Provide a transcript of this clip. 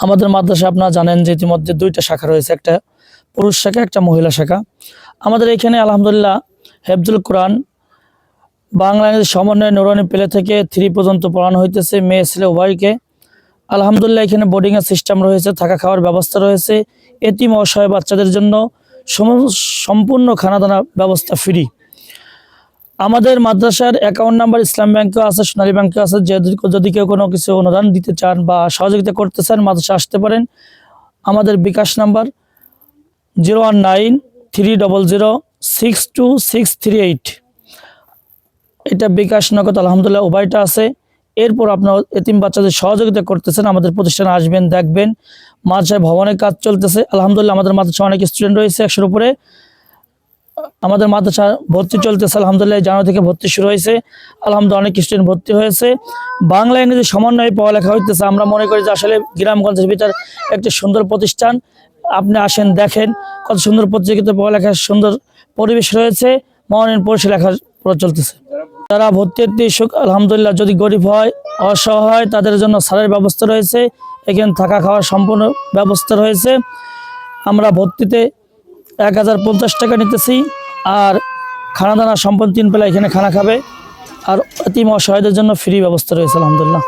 আমাদের মাদ্রাসা আপনারা জানেন যে ইতিমধ্যে দুইটা শাখা রয়েছে, একটা পুরুষ শাখা, একটা মহিলা শাখা। আমাদের এখানে আলহামদুলিল্লাহ হেফজুল কোরআন বাংলা ইংরেজি সমন্বয় নুরানি পেলে থেকে থ্রি পর্যন্ত পড়ানো হইতেছে মেয়ে, ছেলে, উভয়কে। আলহামদুলিল্লাহ এখানে বোর্ডিংয়ের সিস্টেম রয়েছে, থাকা খাওয়ার ব্যবস্থা রয়েছে, এতিম অসহায় বাচ্চাদের জন্য সম- সম্পূর্ণ খানাদানা ব্যবস্থা ফ্রি আমাদের মাদ্রাসার অ্যাকাউন্ট নাম্বার ইসলাম ব্যাংকেও আছে, সোনালী ব্যাংকেও আছে। যদি কেউ কোনো কিছু অনুদান দিতে চান বা সহযোগিতা করতে চান, মাদ্রাসা আসতে পারেন। আমাদের bKash number zero one nine three double zero six two six three eight এটা বিকাশ নগদ, আলহামদুলিল্লাহ উভয়টা আছে। এরপর আপনার এতিম বাচ্চাদের সহযোগিতা করতেছেন আমাদের প্রতিষ্ঠানে আসবেন, দেখবেন। মাদ্রাসায় ভবনের কাজ চলতেছে। আলহামদুলিল্লাহ আমাদের মাদ্রাসায় অনেক স্টুডেন্ট রয়েছে একশোর উপরে। আমাদের মাদ্রাসা ভর্তি চলতেছে, আলহামদুলিল্লাহ, জানুয়ারি থেকে ভর্তি শুরু হয়েছে। আলহামদুলিল্লাহ, অনেক স্টুডেন্ট ভর্তি হয়েছে। বাংলা, ইংরেজি সমন্বয়ে পড়ালেখা হইতেছে। আমরা মনে করি যে আসলে গ্রামগঞ্জের ভিতর একটি সুন্দর প্রতিষ্ঠান। আপনি আসেন, দেখেন কত সুন্দর প্রতিযোগিতা পড়ালেখার সুন্দর পরিবেশ রয়েছে। মহানীয় পরিষে লেখা চলতেছে। যারা ভর্তি হতে ইচ্ছুক, আলহামদুলিল্লাহ, যদি গরিব হয়, অসহায় তাদের জন্য সারের ব্যবস্থা রয়েছে। এখানে থাকা খাওয়ার সম্পূর্ণ ব্যবস্থা রয়েছে। আমরা ভর্তিতে এক হাজার পঞ্চাশ টাকা নিতেছি। আর খানা দানা সম্পূর্ণ তিন বেলা এখানে খানা খাবে। আর অতিম অসহায়দের জন্য ফ্রি ব্যবস্থা রয়েছে, আলহামদুলিল্লাহ।